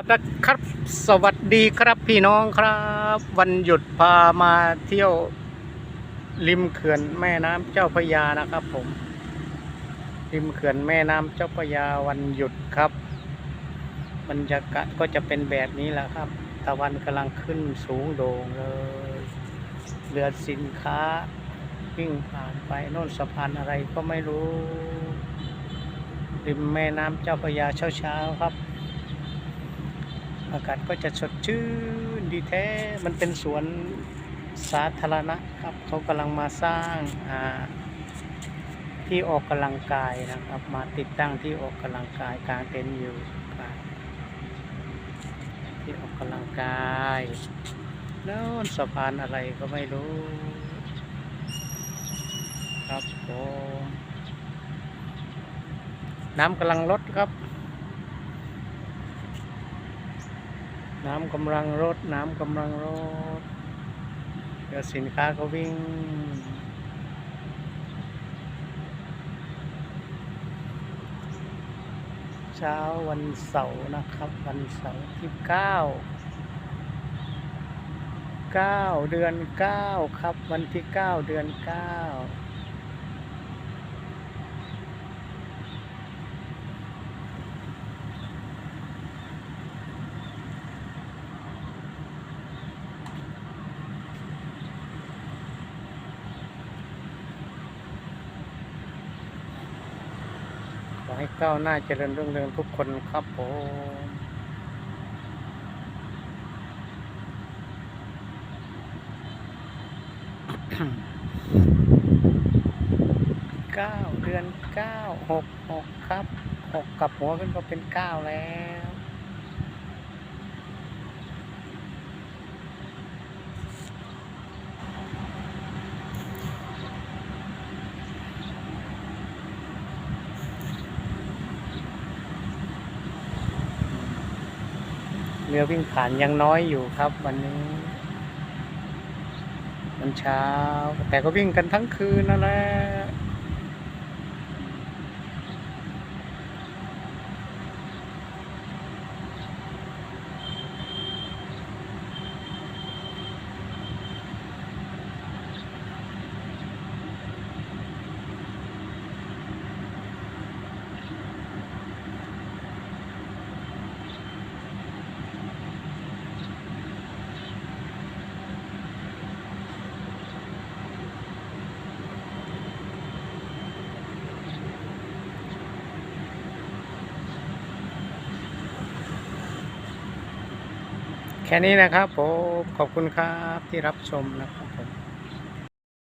วัสดีครับ สวัสดีครับพี่น้องครับ วันหยุดพามาเที่ยวริมเขื่อนแม่น้ำเจ้าพระยานะครับ ผม ริมเขื่อนแม่น้ำเจ้าพระยาวันหยุดครับบรรยากาศก็จะเป็นแบบนี้แหละครับ ตะวันกำลังขึ้นสูงโด่งเลยเรือสินค้าวิ่งผ่านไปโน่นสะพานอะไรก็ไม่รู้ ริมแม่น้ำเจ้าพระยาเช้าๆครับ อากาศก็จะสดชื่นดีแท้ มันเป็นสวนสาธารณะครับ เขากำลังมาสร้างอ่าที่ออกกำลังกายนะครับ มาติดตั้งที่ออกกำลังกายกลางเต็นท์อยู่ครับที่ออกกำลังกายแล้วสะพานอะไรก็ไม่รู้ ครับผมน้ำกำลังลดครับ น้ำกำลังรดน้ำกำลังรดเดี๋ยวสินค้าก็วิ่งเช้าวันเสาร์นะครับ วันเสาร์ที่เก้าเก้าเดือนเก้าครับ วันที่เก้าเดือนเก้า ให้ก้าวหน้าเจริญรุ่งเรืองทุกคนครับผมเก้าเดือนเก้าหกหกครับหกกับหัวขึ้นก็เป็นเก้าแล้ว เรือวิ่งผ่านยังน้อยอยู่ครับ วันนี้มันเช้า แต่ก็วิ่งกันทั้งคืนนั่นแหละ แค่นี้นะครับผมขอบคุณครับที่รับชมนะครับผม